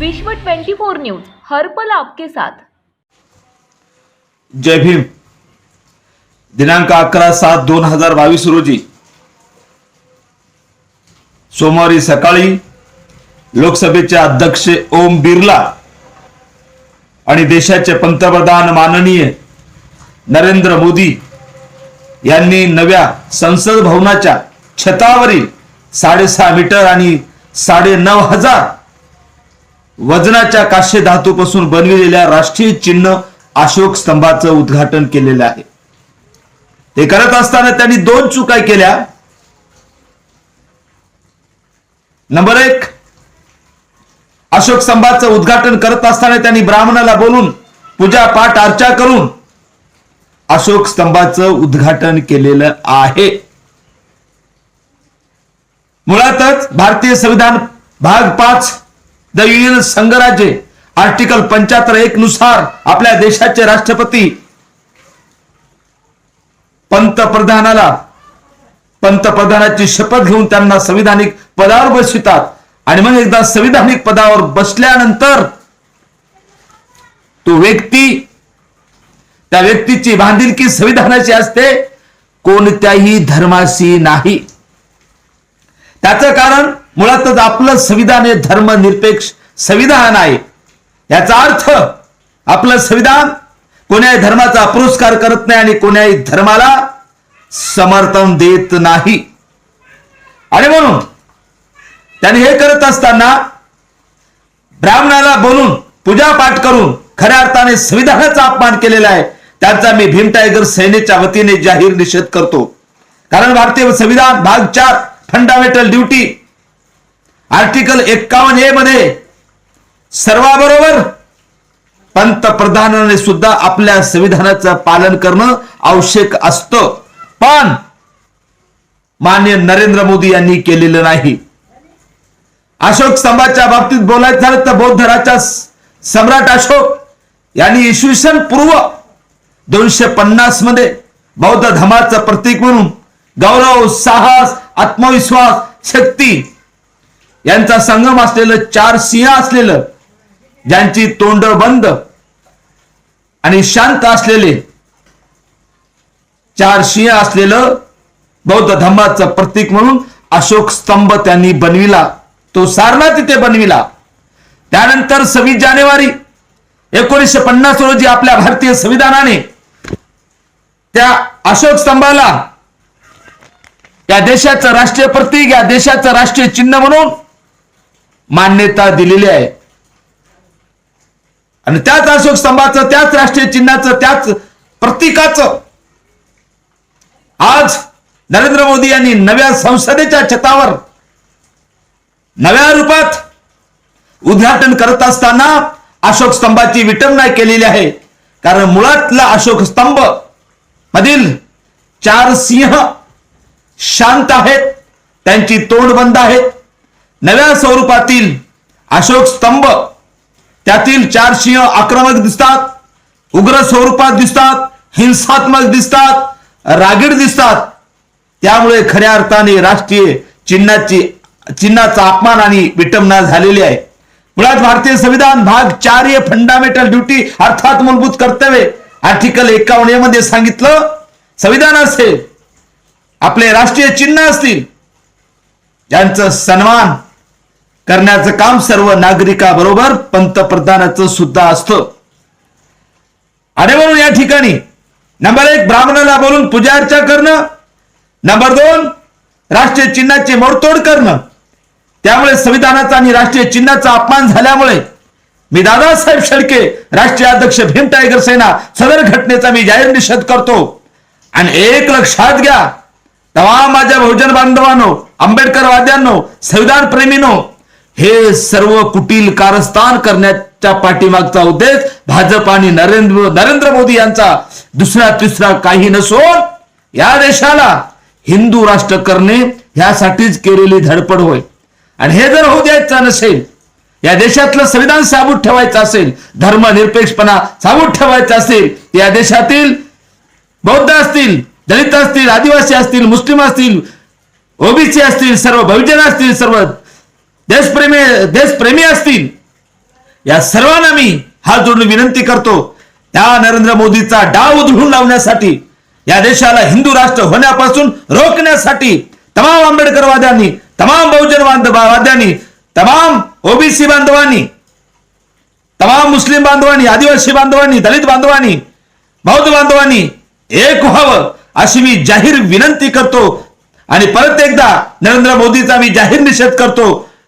विश्व 24 न्यूज हर्पल आपके साथ. जय भीम. दिनांक अकरा सात दोन हजार बावीस रोजी सोमवारी सकाळी लोकसभेचे अध्यक्ष ओम बिर्ला आणि देशाचे पंतप्रधान माननीय नरेंद्र मोदी यांनी नव्या संसद भवनाच्या छतावरील साडेसहा मीटर आणि साडे नऊ हजार वजनाच्या काश्य धातूपासून बनविलेल्या राष्ट्रीय चिन्ह अशोक स्तंभाचं उद्घाटन केलेलं आहे. ते करत असताना त्यांनी दोन चुका केल्या. नंबर एक अशोक स्तंभाचं उद्घाटन करत असताना त्यांनी ब्राह्मणाला बोलून पूजा पाठ अर्चा करून अशोक स्तंभाचं उद्घाटन केलेलं आहे. मुळातच भारतीय संविधान भाग पाच द युनियन संघराज्य आर्टिकल पंच्याहत्तर एक नुसार आपल्या देशाचे राष्ट्रपती पंतप्रधानाला पंतप्रधानाची शपथ घेऊन त्यांना संविधानिक पदावर बसवितात. आणि मग एकदा संविधानिक पदावर बसल्यानंतर तो व्यक्ती त्या व्यक्तीची बांधिलकी संविधानाची असते कोणत्याही धर्माशी नाही. त्याचं कारण मुळातच आपलं संविधान हे धर्मनिरपेक्ष संविधान आहे. याचा अर्थ आपलं संविधान कोण्याही धर्माचा पुरस्कार करत नाही आणि कोण्याही धर्माला समर्थन देत नाही. आणि म्हणून त्यांनी हे करत असताना ब्राह्मणाला बोलून पूजा पाठ करून खऱ्या अर्थाने संविधानाचा अपमान केलेला आहे. त्यांचा मी भीम टायगर सेनेच्या वतीने जाहीर निषेध करतो. कारण भारतीय संविधान भाग चार फंडामेंटल ड्युटी आर्टिकल एक्कावन्न ए मध्ये सर्वाबरोबर पंतप्रधानाने सुद्धा आपल्या संविधानाचं पालन करणं आवश्यक असतं. पण मान्य नरेंद्र मोदी यांनी केलेलं नाही. अशोक स्तंभाच्या बाबतीत बोलायचं झालं तर बौद्ध राजा सम्राट अशोक यांनी इसवी सन पूर्व दोनशे पन्नासमध्ये बौद्ध धर्माचं प्रतीक म्हणून गौरव साहस आत्मविश्वास शक्ती यांचा संगम असलेलं चार सिंह असलेलं ज्यांची तोंड बंद आणि शांत असलेले चार सिंह असलेलं बौद्ध धम्माचं प्रतीक म्हणून अशोक स्तंभ त्यांनी बनविला. तो सारनाथ तिथे बनविला. त्यानंतर सव्वीस जानेवारी एकोणीसशे पन्नास रोजी आपल्या भारतीय संविधानाने त्या अशोक स्तंभाला या देशाचं राष्ट्रीय प्रतीक या देशाचं राष्ट्रीय चिन्ह म्हणून मान्यता दिलेली आहे. आणि त्याच अशोक स्तंभाचं त्याच राष्ट्रीय चिन्हाचं त्याच प्रतीकाचं आज नरेंद्र मोदी यांनी नव्या संसदेच्या छतावर नव्या रूपात उद्घाटन करत असताना अशोक स्तंभाची विटंबना केलेली आहे. कारण मुळातला अशोक स्तंभ मधील चार सिंह शांत आहेत त्यांची तोंड बंद आहेत. नव्या स्वरूपातील अशोक स्तंभ त्यातील चार सिंह आक्रमक दिसतात उग्र स्वरूपात दिसतात हिंसात्मक दिसतात रागीड दिसतात. त्यामुळे खऱ्या अर्थाने राष्ट्रीय चिन्हाची चिन्हाचा अपमान आणि विटंबना झालेली आहे. मुळात भारतीय संविधान भाग चार हे फंडामेंटल ड्युटी अर्थात मूलभूत कर्तव्य. आर्टिकल एकावन्नमध्ये सांगितलं संविधान असेल आपले राष्ट्रीय चिन्ह असतील ज्यांचं सन्मान करण्याचं काम सर्व नागरिकाबरोबर पंतप्रधानाचं सुद्धा असतं. आणि म्हणून या ठिकाणी. नंबर एक ब्राह्मणाला बोलून पूजा अर्चा करणं. नंबर दोन राष्ट्रीय चिन्हाची मोडतोड करणं. त्यामुळे संविधानाचा आणि राष्ट्रीय चिन्हाचा अपमान झाल्यामुळे मी दादासाहेब शेळके राष्ट्रीय अध्यक्ष भीम टायगर सेना सदर घटनेचा मी जाहीर निषेध करतो. आणि एक लक्षात घ्या. तमाम माझ्या बहुजन बांधवांनो आंबेडकर वाद्यांनो संविधान प्रेमीनो हे सर्व कुटील कारस्थान करण्याच्या पाठीमागचा उद्देश भाजप आणि नरेंद्र नरेंद्र मोदी यांचा दुसरा तिसरा काही नसून या देशाला हिंदू राष्ट्र करणे ह्यासाठीच केलेली धडपड होय. आणि हे जर होऊ द्यायचं नसेल या देशातलं संविधान साबूत ठेवायचं असेल धर्मनिरपेक्षपणा साबूत ठेवायचा असेल या देशातील बौद्ध असतील दलित असतील आदिवासी असतील मुस्लिम असतील ओबीसी असतील सर्व बहुजन असतील सर्व देशप्रेमी देशप्रेमी असतील. या सर्वांना मी हात जोडून विनंती करतो त्या नरेंद्र मोदीचा डाव उधळून लावण्यासाठी या देशाला हिंदू राष्ट्र होण्यापासून रोखण्यासाठी तमाम आंबेडकरवाद्यांनी तमाम बहुजन वाद्यांनी तमाम ओबीसी बांधवांनी तमाम मुस्लिम बांधवांनी आदिवासी बांधवांनी दलित बांधवांनी बौद्ध बांधवांनी एक व्हावं अशी मी जाहीर विनंती करतो. आणि परत एकदा नरेंद्र मोदीचा मी जाहीर निषेध करतो.